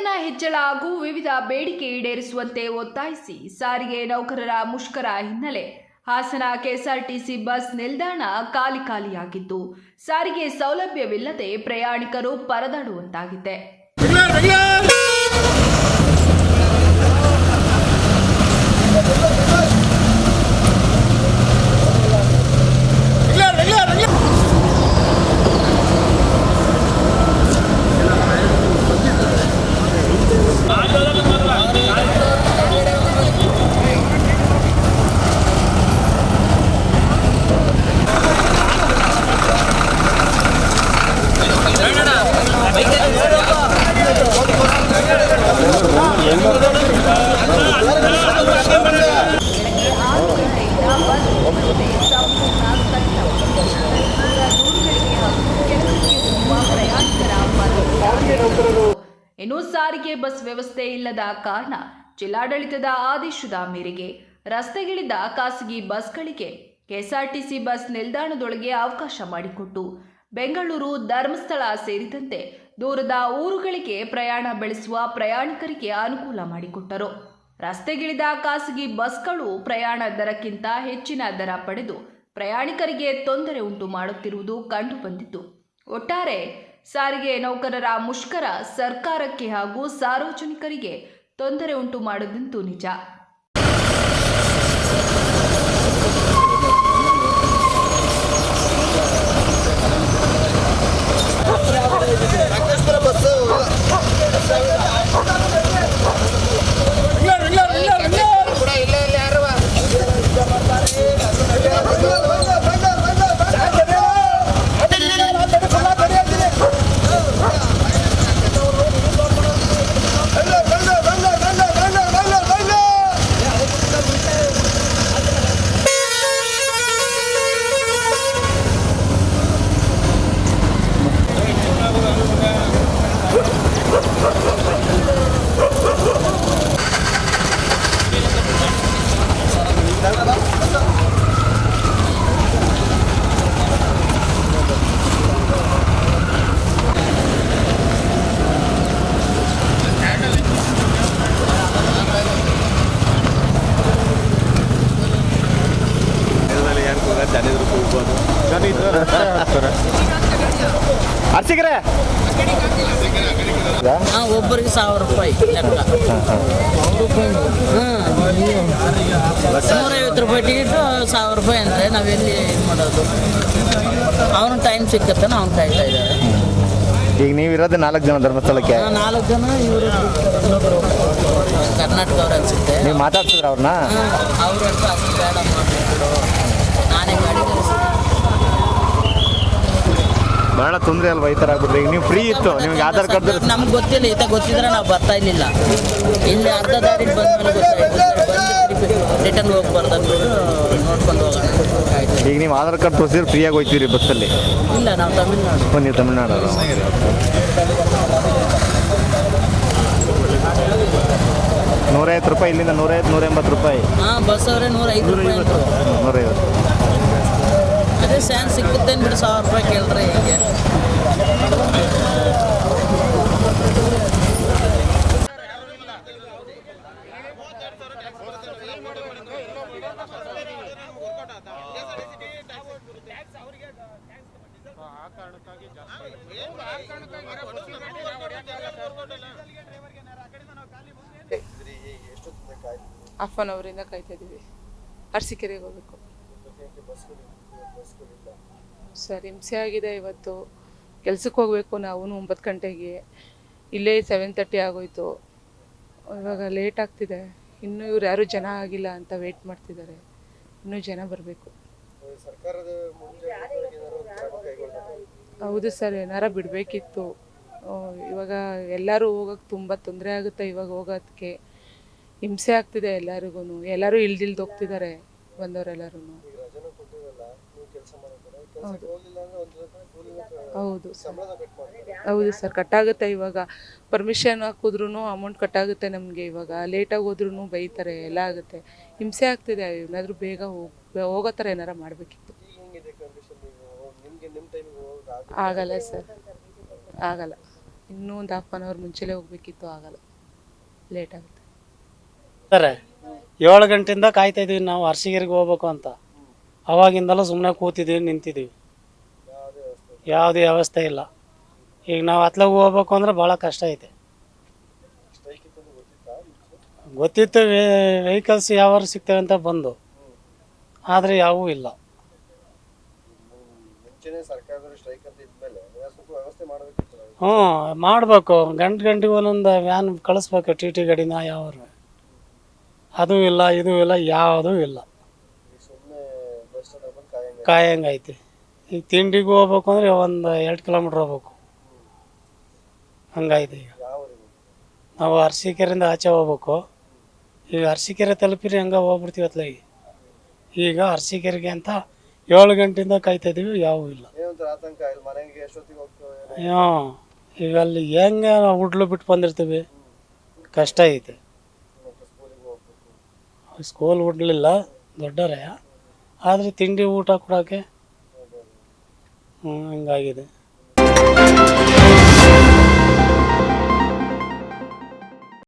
ವೇತನ ಹೆಚ್ಚಳ ಹಾಗೂ ವಿವಿಧ ಬೇಡಿಕೆ ಈಡೇರಿಸುವಂತೆ ಒತ್ತಾಯಿಸಿ ಸಾರಿಗೆ ನೌಕರರ ಮುಷ್ಕರ ಹಿನ್ನೆಲೆ. ಹಾಸನ ಕೆಎಸ್ಆರ್ಟಿಸಿ ಬಸ್ ನಿಲ್ದಾಣ ಖಾಲಿ ಖಾಲಿಯಾಗಿದ್ದು, ಸಾರಿಗೆ ಸೌಲಭ್ಯವಿಲ್ಲದೆ ಪ್ರಯಾಣಿಕರು ಪರದಾಡುವಂತಾಗಿದೆ. ಇನ್ನು ಸಾರಿಗೆ ಬಸ್ ವ್ಯವಸ್ಥೆ ಇಲ್ಲದ ಕಾರಣ ಜಿಲ್ಲಾಡಳಿತದ ಆದೇಶದ ಮೇರೆಗೆ ರಸ್ತೆಗಿಳಿದ ಖಾಸಗಿ ಬಸ್ಗಳಿಗೆ ಕೆಎಸ್ಆರ್ಟಿಸಿ ಬಸ್ ನಿಲ್ದಾಣದೊಳಗೆ ಅವಕಾಶ ಮಾಡಿಕೊಟ್ಟು ಬೆಂಗಳೂರು ಧರ್ಮಸ್ಥಳ ಸೇರಿದಂತೆ ದೂರದ ಊರುಗಳಿಗೆ ಪ್ರಯಾಣ ಬೆಳೆಸುವ ಪ್ರಯಾಣಿಕರಿಗೆ ಅನುಕೂಲ ಮಾಡಿಕೊಟ್ಟರು. ರಸ್ತೆಗಿಳಿದ ಖಾಸಗಿ ಬಸ್ಗಳು ಪ್ರಯಾಣ ದರಕ್ಕಿಂತ ಹೆಚ್ಚಿನ ದರ ಪಡೆದು ಪ್ರಯಾಣಿಕರಿಗೆ ತೊಂದರೆ ಉಂಟು ಮಾಡುತ್ತಿರುವುದು ಕಂಡುಬಂದಿತ್ತು ಒಟ್ಟಾರೆ ಸಾರಿಗೆ ನೌಕರರ ಮುಷ್ಕರ ಸರ್ಕಾರಕ್ಕೆ ಹಾಗೂ ಸಾರ್ವಜನಿಕರಿಗೆ ತೊಂದರೆ ಉಂಟು ಮಾಡದಂತೂ ನಿಜ. ಅರ್ಸಿಗ್ರೆ ಹಾಂ ಒಬ್ಬರಿಗೆ ಸಾವಿರ ರೂಪಾಯಿ ಲೆಕ್ಕ. ಹಾಂ. ನೂರೈವತ್ತು ರೂಪಾಯಿ ಟಿಕೆಟ್ ಸಾವಿರ ರೂಪಾಯಿ ಅಂದರೆ ನಾವೆಲ್ಲಿ ಇದು ಮಾಡೋದು? ಅವನು ಟೈಮ್ ಸಿಕ್ಕತ್ತೆ ಅವ್ನು ಕಾಯ್ತಾ ಇದ್ದಾರೆ ಈಗ ನೀವು ಇರೋದು ನಾಲ್ಕು ಜನ ಧರ್ಮಸ್ಥಳಕ್ಕೆ. ನಾಲ್ಕು ಜನ ಇವರು ಕರ್ನಾಟಕ ಅವ್ರು ಅನ್ಸುತ್ತೆ. ನೀವು ಮಾತಾಡ್ತಿದ್ರ ಅವ್ರನ್ನ ಅವರು ಅಂತ ಬಹಳ ತೊಂದರೆ ಅಲ್ವಾ ಈ ಥರ ಆಗ್ಬಿಟ್ರೆ? ಈಗ ನೀವು ಫ್ರೀ ಇತ್ತು ನಿಮ್ಗೆ ಆಧಾರ್ ಕಾರ್ಡ್ ನಮ್ಗೆ ಗೊತ್ತಿಲ್ಲ ಈತ ಗೊತ್ತಿದ್ರೆ ನಾವು ಬರ್ತಾ ಇರ್ಲಿಲ್ಲ. ಇಲ್ಲಿ ಅರ್ಧ ದಾರಿಗೆ ಬಂದ್ಮೇಲೆ ಗೊತ್ತಾಯ್ತು ರಿಟರ್ನ್ ಹೋಗ್ಬಾರ್ದು ಅಂದ್ಬಿಟ್ಟು ನೋಡ್ಕೊಂಡು ಹೋಗೋಣ. ಆಯ್ತು ಈಗ ನೀವು ಆಧಾರ್ ಕಾರ್ಡ್ ತೋರಿಸಿದ್ರೆ ಫ್ರೀಯಾಗಿ ಹೋಗ್ತೀರಿ ಬಸ್ಸಲ್ಲಿ ಇಲ್ಲ ನಾವು ತಮಿಳ್ನಾಡು. ಓ, ನೀವು ತಮಿಳ್ನಾಡು ನೂರೈವತ್ತು ರೂಪಾಯಿ ಇಲ್ಲಿಂದ ನೂರೈವತ್ತು ನೂರ ಎಂಬತ್ತು ರೂಪಾಯಿ. ಹಾಂ ಬಸ್ ಅವರೇ ನೂರ ಐದು ರೂಪಾಯಿ. ಅಂದ್ರು. ನೂರೈವತ್ತು. ಅದೇ ಸ್ಯಾನ್ ಸಿಕ್ಕುತ್ತೆ ಅಂದ್ಬಿಟ್ಟು ಸಾವಿರ ರೂಪಾಯಿ ಕೇಳ್ರಿ ಹೀಗೆ? ಹಾಫ್ ಆನ್ ಅವರಿಂದ ಕಾಯ್ತಾ ಇದ್ದೀವಿ. ಅರಸೀಕೆರೆಗೆ ಹೋಗ್ಬೇಕು. ಸರ್ ಹಿಂಸೆ ಆಗಿದೆ ಇವತ್ತು. ಕೆಲ್ಸಕ್ಕೆ ಹೋಗಬೇಕು ನಾವು ಒಂಬತ್ತು ಗಂಟೆಗೆ. ಇಲ್ಲೇ ಸೆವೆನ್ ತರ್ಟಿ ಆಗೋಯ್ತು. ಇವಾಗ ಲೇಟ್ ಆಗ್ತಿದೆ. ಇನ್ನೂ ಇವ್ರು ಯಾರೂ ಜನ ಆಗಿಲ್ಲ ಅಂತ ವೇಟ್ ಮಾಡ್ತಿದ್ದಾರೆ. ಇನ್ನೂ ಜನ ಬರಬೇಕು. ಹೌದು ಸರ್, ಏನಾರ ಬಿಡಬೇಕಿತ್ತು. ಇವಾಗ ಎಲ್ಲರೂ ಹೋಗೋಕೆ ತುಂಬ ತೊಂದರೆ ಆಗುತ್ತೆ ಇವಾಗ ಹೋಗೋದಕ್ಕೆ. ಹಿಂಸೆ ಆಗ್ತಿದೆ ಎಲ್ಲರಿಗೂ ಎಲ್ಲರೂ ಇಳ್ದಿಲ್ದು ಹೋಗ್ತಿದ್ದಾರೆ ಬಂದವರೆಲ್ಲರೂ ಹೌದು. ಸರ್ ಹೌದು ಸರ್, ಕಟ್ಟಾಗುತ್ತೆ ಇವಾಗ. ಪರ್ಮಿಷನ್ ಹಾಕಿದ್ರು ಅಮೌಂಟ್ ಕಟ್ಟಾಗುತ್ತೆ ನಮಗೆ ಇವಾಗ. ಲೇಟಾಗಿ ಹೋದ್ರೂ ಬೈತಾರೆ, ಎಲ್ಲ ಆಗುತ್ತೆ. ಹಿಂಸೆ ಆಗ್ತಿದೆ, ಏನಾದರೂ ಬೇಗ ಹೋಗಿ ಹೋಗೋ ಥರ ಏನಾರ ಮಾಡಬೇಕಿತ್ತು. ಆಗಲ್ಲ ಸರ್. ಆಗಲ್ಲ. ಇನ್ನೂ ಒಂದು ಹಾಫ್ ಆನ್ ಅವರ್ ಮುಂಚೆಲೇ ಹೋಗ್ಬೇಕಿತ್ತು, ಆಗಲ್ಲ. ಲೇಟ್ ಆಗುತ್ತೆ. ಸರ್, ಏಳು ಗಂಟೆಯಿಂದ ಕಾಯ್ತಾ ಇದೀವಿ ನಾವು, ಅರ್ಸಿಗೆರಿಗೆ ಹೋಗ್ಬೇಕು ಅಂತ. ಅವಾಗಿಂದಲೂ ಸುಮ್ಮನೆ ಕೂತಿದ್ದೀವಿ ನಿಂತಿದ್ದೀವಿ ಯಾವುದೇ ವ್ಯವಸ್ಥೆ ಇಲ್ಲ. ಈಗ ನಾವು ಹತ್ಲಾಗ ಹೋಗ್ಬೇಕು ಅಂದ್ರೆ ಭಾಳ ಕಷ್ಟ ಐತೆ. ಗೊತ್ತಿತ್ತು ವೆಹಿಕಲ್ಸ್ ಯಾವ ಸಿಗ್ತವೆ ಅಂತ ಬಂದು. ಆದರೆ ಯಾವೂ ಇಲ್ಲ. ಹ್ಞೂ, ಮಾಡಬೇಕು. ಗಂಟೆ ಗಂಟೆಗೆ ಒಂದೊಂದು ವ್ಯಾನ್ ಕಳಿಸ್ಬೇಕು ಟಿ ಟಿ ಗಾಡಿನ ಯಾವ ಅದು ಇಲ್ಲ, ಇದು ಇಲ್ಲ, ಯಾವುದೂ ಇಲ್ಲ. ಕಾಯಂಗೈತಿ ಈಗ ತಿಂಡಿಗೆ ಹೋಗ್ಬೇಕು ಅಂದರೆ ಒಂದು ಎರಡು ಕಿಲೋಮೀಟ್ರ್ ಹೋಗ್ಬೇಕು. ಹಂಗಾಯ್ತು ಈಗ. ನಾವು ಅರಸೀಕೆರೆಯಿಂದ ಆಚೆ ಹೋಗ್ಬೇಕು. ಈಗ ಅರಸೀಕೆರೆ ತಲುಪಿರಿ ಹಂಗೆ ಹೋಗ್ಬಿಡ್ತೀವಿ ಅತ್ಲಾಗಿ ಈಗ? ಅರಸೀಕೆರೆಗೆ ಅಂತ ಏಳು ಗಂಟೆಯಿಂದ ಕಾಯ್ತಾ ಇದೀವಿ ಯಾವೂ ಇಲ್ಲ. ಹ್ಞೂ. ಈಗ ಅಲ್ಲಿ ಹೆಂಗೆ ನಾವು ಹುಡ್ಲು ಬಿಟ್ಟು ಬಂದಿರ್ತೀವಿ? ಕಷ್ಟ ಐತೆ. ಸ್ಕೂಲ್ ಹುಡ್ಲಿಲ್ಲ ದೊಡ್ಡವರೇ ಆದರೆ ತಿಂಡಿ ಊಟ ಕೊಡೋಕ್ಕೆ ಹ್ಞೂ ಹಿಂಗಾಗಿದೆ.